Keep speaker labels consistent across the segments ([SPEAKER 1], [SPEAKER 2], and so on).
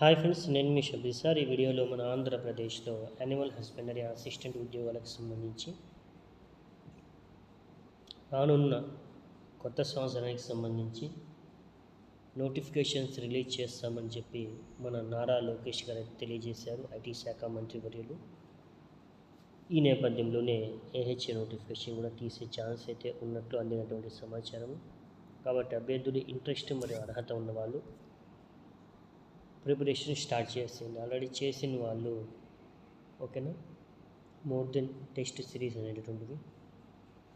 [SPEAKER 1] Hi friends నేను మీ షబీ sir. ఈ వీడియోలో మన ఆంధ్రప్రదేశ్లో యానిమల్ హస్బెండరీ అసిస్టెంట్ ఉద్యోగాలకు సంబంధించి రానున్న కొత్త సంవత్సరానికి సంబంధించి నోటిఫికేషన్స్ రిలీజ్ చేస్తామని చెప్పి మన నారా లోకేష్ గారు తెలియజేశారు ఐటీ శాఖ మంత్రి వర్యులు. ఈ నేపథ్యంలోనే ఏహెచ్ఏ నోటిఫికేషన్ కూడా తీసే ఛాన్స్ అయితే ఉన్నట్లు అందినటువంటి సమాచారం కాబట్టి అభ్యర్థులు ఇంట్రెస్ట్ మరియు అర్హత ఉన్నవాళ్ళు ప్రిపరేషన్ స్టార్ట్ చేసింది ఆల్రెడీ చేసిన వాళ్ళు. ఓకేనా మోర్ దెన్ టెస్ట్ సిరీస్ అనేటటువంటిది.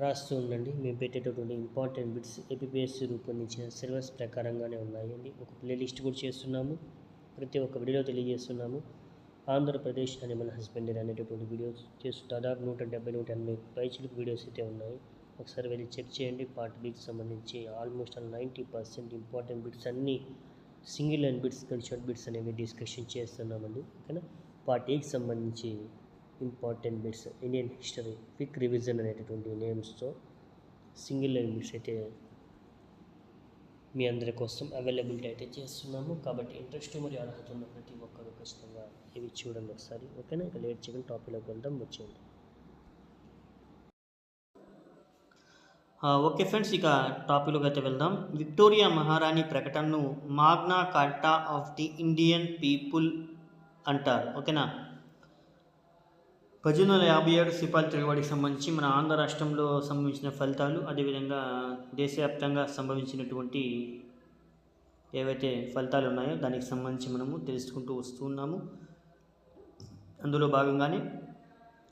[SPEAKER 1] రాస్తూ ఉండండి. మేము పెట్టేటటువంటి ఇంపార్టెంట్ బిట్స్ ఏపీఎస్సి రూపొందించిన సిలబస్ ప్రకారంగానే ఉన్నాయండి. ఒక ప్లేలిస్ట్ కూడా చేస్తున్నాము. ప్రతి ఒక్క వీడియోలో తెలియజేస్తున్నాము. ఆంధ్రప్రదేశ్ అనిమల్ హస్బెండరీ అనేటటువంటి వీడియోస్ చేస్తూ దాదాపు నూట డెబ్బై నూట ఎనభై పైచులకు వీడియోస్ అయితే ఉన్నాయి. ఒకసారి వెళ్ళి చెక్ చేయండి. పార్ట్ బికి సంబంధించి almost ninety percent important bits అన్నీ సింగిల్ లైన్ బిట్స్ కానీ షార్ట్ బిట్స్ అనేవి డిస్కషన్ చేస్తున్నామండి. ఓకేనా? పార్ట్ ఏకి సంబంధించి important bits Indian history quick revision అనేటటువంటి నేమ్స్తో సింగిల్ లైన్ బిట్స్ అయితే మీ అందరి కోసం అవైలబిలిటీ అయితే చేస్తున్నాము. కాబట్టి ఇంట్రెస్ట్ మరియు అర్హత ఉన్న ప్రతి ఒక్కరు ఖచ్చితంగా ఇవి చూడండి ఒకసారి. ఓకేనా? ఇక లేట్ చేయకుండా టాపిక్లోకి వెళ్దాం. వచ్చేయండి.
[SPEAKER 2] ఓకే ఫ్రెండ్స్ ఇక టాపిక్లోకి అయితే వెళ్దాం. విక్టోరియా మహారాణి ప్రకటనను Magna Carta of the Indian people అంటారు. ఓకేనా? పద్దెనిమిది వందల యాభై ఏడు సిపాల్ తిరుగుబాటుకి సంబంధించి మన ఆంధ్ర రాష్ట్రంలో సంభవించిన ఫలితాలు అదేవిధంగా దేశవ్యాప్తంగా సంభవించినటువంటి ఏవైతే ఫలితాలు ఉన్నాయో దానికి సంబంధించి మనము తెలుసుకుంటూ వస్తున్నాము. అందులో భాగంగానే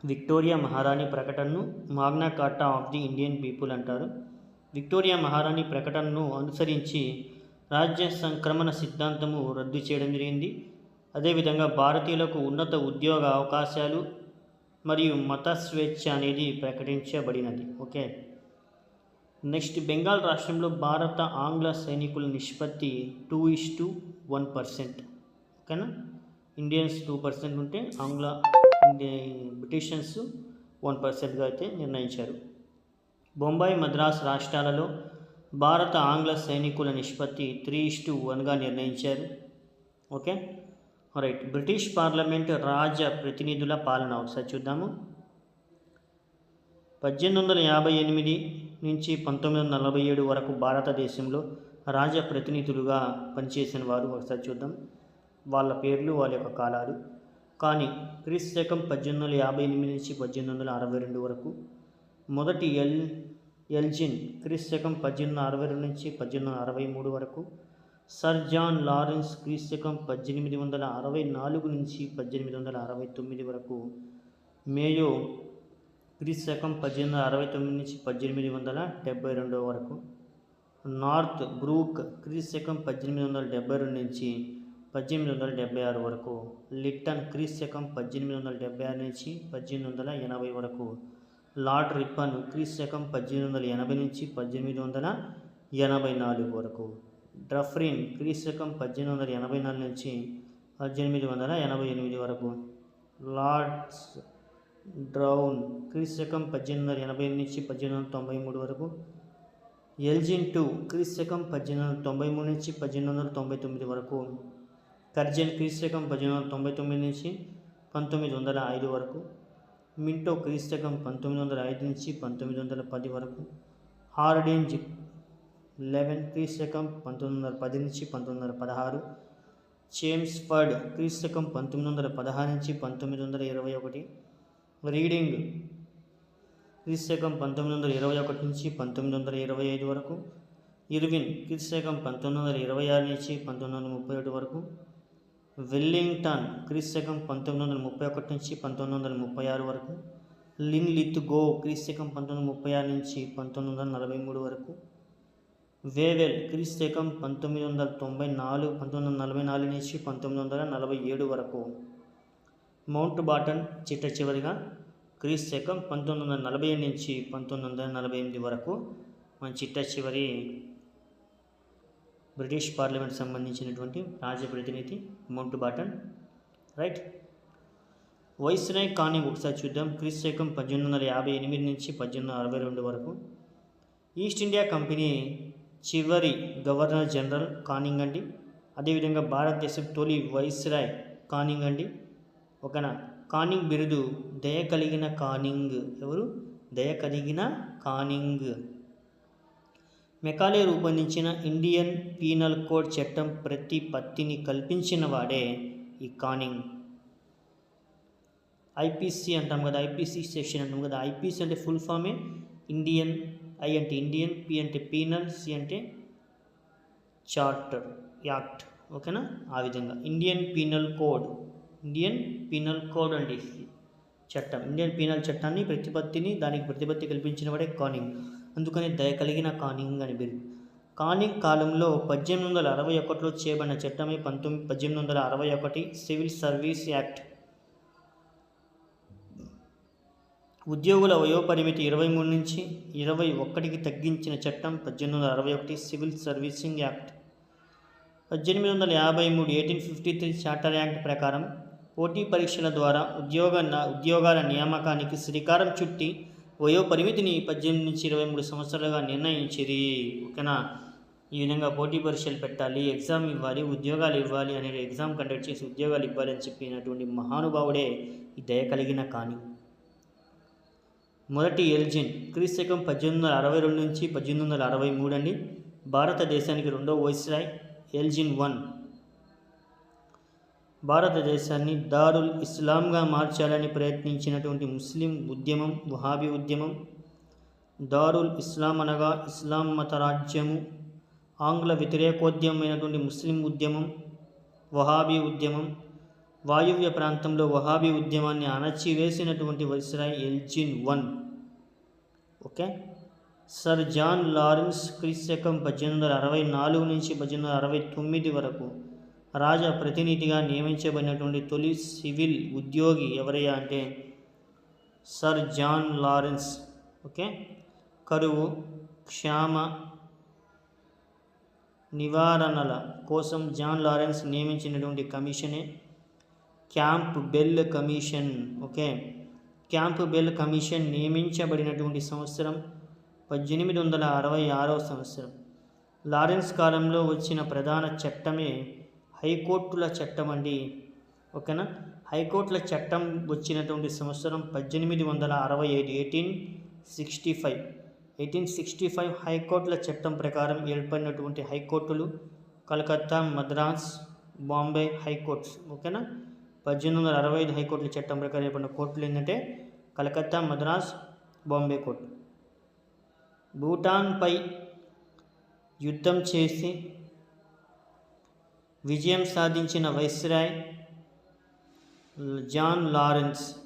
[SPEAKER 2] విక్టోరియా మహారాణి ప్రకటనను Magna Carta of the Indian people అంటారు. విక్టోరియా మహారాణి ప్రకటనను అనుసరించి రాజ్య సంక్రమణ సిద్ధాంతము రద్దు చేయడం జరిగింది. అదేవిధంగా భారతీయులకు ఉన్నత ఉద్యోగ అవకాశాలు మరియు మత స్వేచ్ఛ అనేది ప్రకటించబడినది. ఓకే. నెక్స్ట్ బెంగాల్ రాష్ట్రంలో భారత ఆంగ్ల సైనికుల నిష్పత్తి two is to one percent. ఓకేనా? ఇండియన్స్ టూ పర్సెంట్ ఉంటే ఆంగ్ల బ్రిటిషన్స్ వన్ పర్సెంట్గా అయితే నిర్ణయించారు. బొంబాయి మద్రాస్ రాష్ట్రాలలో భారత ఆంగ్ల సైనికుల నిష్పత్తి త్రీ ఇస్ టు వన్గా నిర్ణయించారు. ఓకే? రైట్ బ్రిటిష్ పార్లమెంట్ రాజ ప్రతినిధుల పాలన ఒకసారి చూద్దాము. పద్దెనిమిది వందల యాభై ఎనిమిది నుంచి పంతొమ్మిది వందల నలభై ఏడు వరకు భారతదేశంలో రాజ ప్రతినిధులుగా పనిచేసిన వారు ఒకసారి చూద్దాం. వాళ్ళ పేర్లు వాళ్ళ యొక్క కాలాలు. కానీ క్రీస్తు శకం పద్దెనిమిది వందల యాభై ఎనిమిది నుంచి పద్దెనిమిది వందల అరవై రెండు వరకు మొదటి ఎల్ ఎల్జిన్ క్రీస్తు శకం పద్దెనిమిది వందల అరవై రెండు నుంచి పద్దెనిమిది వందల అరవై మూడు వరకు సర్ జాన్ లారెన్స్ క్రీస్తు శకం పద్దెనిమిది వందల అరవై నాలుగు నుంచి పద్దెనిమిది వందల అరవై తొమ్మిది వరకు మేయో క్రీస్తు శకం పద్దెనిమిది వందల అరవై తొమ్మిది నుంచి పద్దెనిమిది వందల డెబ్బై రెండు వరకు నార్త్ బ్రూక్ క్రీస్తు శకం పద్దెనిమిది వందల డెబ్బై రెండు నుంచి పద్దెనిమిది వందల డెబ్బై ఆరు వరకు లిట్టన్ క్రీస్తు శకం పద్దెనిమిది వందల డెబ్బై ఆరు నుంచి పద్దెనిమిది వందల ఎనభై వరకు లార్డ్ రిప్పన్ క్రీస్తు శకం పద్దెనిమిది వందల ఎనభై నుంచి పద్దెనిమిది వందల ఎనభై నాలుగు వరకు డ్రఫ్రిన్ క్రీస్తు శకం పద్దెనిమిది వందల ఎనభై నాలుగు నుంచి పద్దెనిమిది వందల ఎనభై ఎనిమిది వరకు లార్డ్స్ డ్రౌన్ క్రీస్తు శకం పద్దెనిమిది వందల ఎనభై నుంచి పద్దెనిమిది వందల తొంభై మూడు వరకు ఎల్జిన్ టూ క్రీస్తు శకం పద్దెనిమిది వందల తొంభై మూడు నుంచి పద్దెనిమిది వందల తొంభై తొమ్మిది వరకు కర్జన్ క్రీస్తకం పద్దెనిమిది వందల తొంభై తొమ్మిది నుంచి పంతొమ్మిది వందల ఐదు వరకు మింటో క్రీస్తు శకం పంతొమ్మిది వందల ఐదు నుంచి పంతొమ్మిది వందల పది వరకు హార్డేంజ్ లెవెన్ క్రీస్తకం పంతొమ్మిది వందల పది నుంచి పంతొమ్మిది వందల పదహారు చేమ్స్ ఫర్డ్ క్రీస్తు శకం పంతొమ్మిది వందల పదహారు నుంచి పంతొమ్మిది వందల ఇరవై ఒకటి రీడింగ్ క్రీస్తకం పంతొమ్మిది వందల ఇరవై ఒకటి నుంచి పంతొమ్మిది వందల ఇరవై ఐదు వరకు ఇర్విన్ క్రీస్తకం పంతొమ్మిది వందల ఇరవై ఆరు నుంచి పంతొమ్మిది వందల ముప్పై ఒకటి వరకు వెల్లింగ్టన్ క్రీస్తకం పంతొమ్మిది వందల ముప్పై ఒకటి నుంచి పంతొమ్మిది వందల ముప్పై ఆరు వరకు లిన్ లిత్ గో క్రీస్తకం పంతొమ్మిది వందల ముప్పై ఆరు నుంచి పంతొమ్మిది వందల నలభై మూడు వరకు వేవెల్ క్రీస్తకం పంతొమ్మిది వందల తొంభై నాలుగు పంతొమ్మిది వందల నలభై నాలుగు నుంచి పంతొమ్మిది వందల నలభై ఏడు వరకు. మౌంట్ బాటన్ చిట్ట చివరిగా క్రీస్తకం పంతొమ్మిది వందల నలభై ఏడు నుంచి పంతొమ్మిది వందల నలభై ఎనిమిది వరకు. మన చిట్ట చివరి బ్రిటిష్ పార్లమెంట్ సంబంధించినటువంటి రాజ్య ప్రతినిధి మౌంట్ బాటన్ రైట్? వైస్రాయ్ కానీ ఒకసారి చూద్దాం. క్రీస్తు శకం పద్దెనిమిది వందల యాభై ఎనిమిది నుంచి పద్దెనిమిది వందల అరవై రెండు వరకు. ఈస్ట్ ఇండియా కంపెనీ చివరి గవర్నర్ జనరల్ కానింగ్ అండి అదేవిధంగా భారతదేశం తొలి వైస్రాయ్ కానింగ్ అండి ఒకన కానింగ్ బిరుదు దయ కలిగిన కానింగ్ ఎవరు? దయ కలిగిన కానింగ్. మెకాలే రూపొందించిన ఇండియన్ పీనల్ కోడ్ చట్టం ప్రతి పత్తిని కల్పించిన వాడే ఈ కానింగ్. ఐపీసీ అంటాం కదా ఐపీసీ సెక్షన్ అంటాం కదా. ఐపీసీ అంటే ఫుల్ ఫామే ఇండియన్ ఐ అంటే ఇండియన్ పి అంటే పీనల్ సి అంటే చార్టర్ యాక్ట్. ఓకేనా? ఆ విధంగా. Indian penal code Indian penal code అండి చట్టం. ఇండియన్ పీనల్ చట్టాన్ని ప్రతిపత్తిని దానికి ప్రతిపత్తి కల్పించిన వాడే కానింగ్. అందుకని దయ కలిగిన కానింగ్ అని పేరు కానింగ్ కాలంలో పద్దెనిమిది వందల అరవై ఒకటిలో చేయబడిన చట్టమే పంతొమ్మిది పద్దెనిమిది వందల అరవై ఒకటి సివిల్ సర్వీస్ యాక్ట్. ఉద్యోగుల వయోపరిమితి ఇరవై మూడు నుంచి ఇరవై ఒకటికి తగ్గించిన చట్టం పద్దెనిమిది వందల అరవై ఒకటి సివిల్ సర్వీసింగ్ యాక్ట్. పద్దెనిమిది వందల యాభై మూడు eighteen fifty three charter act ప్రకారం పోటీ పరీక్షల ద్వారా ఉద్యోగ ఉద్యోగాల నియామకానికి శ్రీకారం చుట్టి వయో పరిమితిని పద్దెనిమిది నుంచి ఇరవై మూడు సంవత్సరాలుగా నిర్ణయించింది ఓకేనా? ఈ విధంగా పోటీ పరీక్షలు పెట్టాలి ఎగ్జామ్ ఇవ్వాలి ఉద్యోగాలు ఇవ్వాలి అనే ఎగ్జామ్ కండక్ట్ చేసి ఉద్యోగాలు ఇవ్వాలి అని చెప్పినటువంటి మహానుభావుడే ఈ దయ కలిగిన కానీ. మొదటి ఎల్జిన్ క్రీస్తకం పద్దెనిమిది వందల అరవై రెండు నుంచి పద్దెనిమిది వందల అరవై మూడు అండి. భారతదేశానికి రెండో వైస్రాయ్ ఎల్జిన్ వన్ భారతదేశాన్ని దారుల్ ఇస్లాంగా మార్చాలని ప్రయత్నించినటువంటి ముస్లిం ఉద్యమం వహాబీ ఉద్యమం దారుల్ ఇస్లాం అనగా ఇస్లాం మత రాజ్యము ఆంగ్ల వ్యతిరేకోద్యమైనటువంటి ముస్లిం ఉద్యమం వహాబీ ఉద్యమం వాయువ్య ప్రాంతంలో వహాబీ ఉద్యమాన్ని అణచివేసినటువంటి viceroy Elgin one. Okay? Sir John Lawrence క్రీశకం పద్దెనిమిది వందల అరవై నాలుగు నుంచి పద్దెనిమిది వందల అరవై తొమ్మిది వరకు రాజా ప్రతినిధిగా నియమించబడినటువంటి తొలి సివిల్ ఉద్యోగి ఎవరయ్యా అంటే సర్ జాన్ లారెన్స్. ఓకే? కరువు క్షామ నివారణల కోసం జాన్ లారెన్స్ నియమించినటువంటి కమిషనే. Campbell commission. Okay? Campbell commission నియమించబడినటువంటి సంవత్సరం పద్దెనిమిది వందల అరవై ఆరవ సంవత్సరం. లారెన్స్ కాలంలో వచ్చిన ప్రధాన చట్టమే హైకోర్టుల చట్టం అండి. ఓకేనా? హైకోర్టుల చట్టం వచ్చినటువంటి సంవత్సరం పద్దెనిమిది వందల అరవై ఐదు eighteen sixty five. Eighteen sixty five హైకోర్టుల చట్టం ప్రకారం ఏర్పడినటువంటి హైకోర్టులు కలకత్తా మద్రాస్ బాంబే హైకోర్ట్స్. ఓకేనా? పద్దెనిమిది వందల అరవై ఐదు హైకోర్టుల చట్టం ప్రకారం ఏర్పడిన కోర్టులు ఏంటంటే కలకత్తా మద్రాస్ బాంబే కోర్టు. భూటాన్పై యుద్ధం చేసి విజయం సాధించిన వైస్రాయ్ జాన్ లారెన్స్.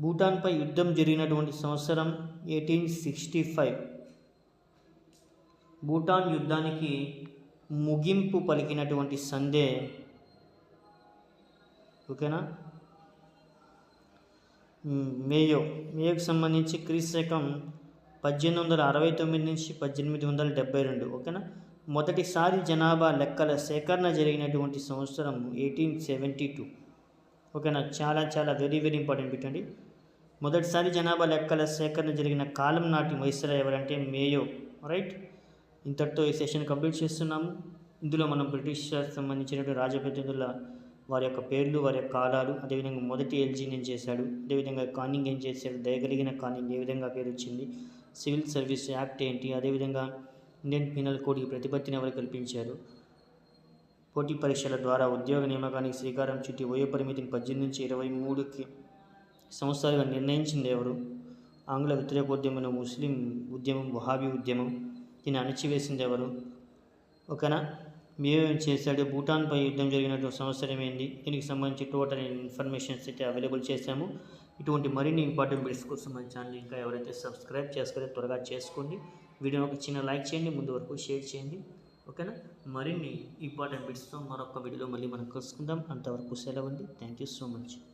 [SPEAKER 2] భూటాన్పై యుద్ధం జరిగినటువంటి సంవత్సరం ఎయిటీన్ సిక్స్టీ ఫైవ్. భూటాన్ యుద్ధానికి ముగింపు పలికినటువంటి సందే. ఓకేనా? మేయో. మేయోకి సంబంధించి క్రీస్తకం పద్దెనిమిది వందల అరవై తొమ్మిది నుంచి పద్దెనిమిది వందల డెబ్బై రెండు. ఓకేనా? మొదటిసారి జనాభా లెక్కల సేకరణ జరిగినటువంటి సంవత్సరం ఎయిటీన్ సెవెంటీ టూ. ఓకేనా? చాలా చాలా వెరీ వెరీ ఇంపార్టెంట్ పెట్టండి మొదటిసారి జనాభా లెక్కల సేకరణ జరిగిన కాలం నాటి వైస్రా ఎవరంటే మేయో రైట్? ఇంతటితో ఈ సెషన్ కంప్లీట్ చేస్తున్నాము. ఇందులో మనం బ్రిటిష్ సంబంధించినటువంటి రాజప్రతినిధుల వారి యొక్క పేర్లు వారి యొక్క కాలాలు అదేవిధంగా మొదటి ఎల్జీని ఏం చేశాడు? అదేవిధంగా కానింగ్ ఏం చేశాడు? దయగలిగిన కానింగ్ ఏ విధంగా పేరు వచ్చింది సివిల్ సర్వీస్ యాక్ట్ ఏంటి? అదేవిధంగా ఇండియన్ పీనల్ కోడ్కి ప్రతిపత్తిని ఎవరు కల్పించారు? పోటీ పరీక్షల ద్వారా ఉద్యోగ నియామకానికి శ్రీకారం చుట్టి వయో పరిమితిని పద్దెనిమిది నుంచి ఇరవై మూడుకి సంవత్సరాలుగా నిర్ణయించింది ఎవరు? ఆంగ్ల వ్యతిరేకోద్యమైన ముస్లిం ఉద్యమం వహాబీ ఉద్యమం దీన్ని అణచివేసింది ఎవరు? ఒకనా మేమేం చేశాడు? భూటాన్పై యుద్ధం జరిగినటువంటి సంవత్సరం ఏంది? దీనికి సంబంధించి టోటల్ ఇన్ఫర్మేషన్స్ అయితే అవైలబుల్ చేశాము. ఇటువంటి మరిన్ని ఇంపార్టెంట్ బిట్స్ కోసం మన ఛానల్ ఇంకా ఎవరైతే సబ్స్క్రైబ్ చేసుకోలేదో త్వరగా చేసుకోండి. వీడియోని ఒక చిన్న లైక్ చేయండి ముందు వరకు షేర్ చేయండి. ఓకేనా? మరిన్ని ఇంపార్టెంట్ బిట్స్తో మరొక వీడియోలో మళ్ళీ మనం కలుసుకుందాం. అంతవరకు సెలవు అండి. Thank you so much.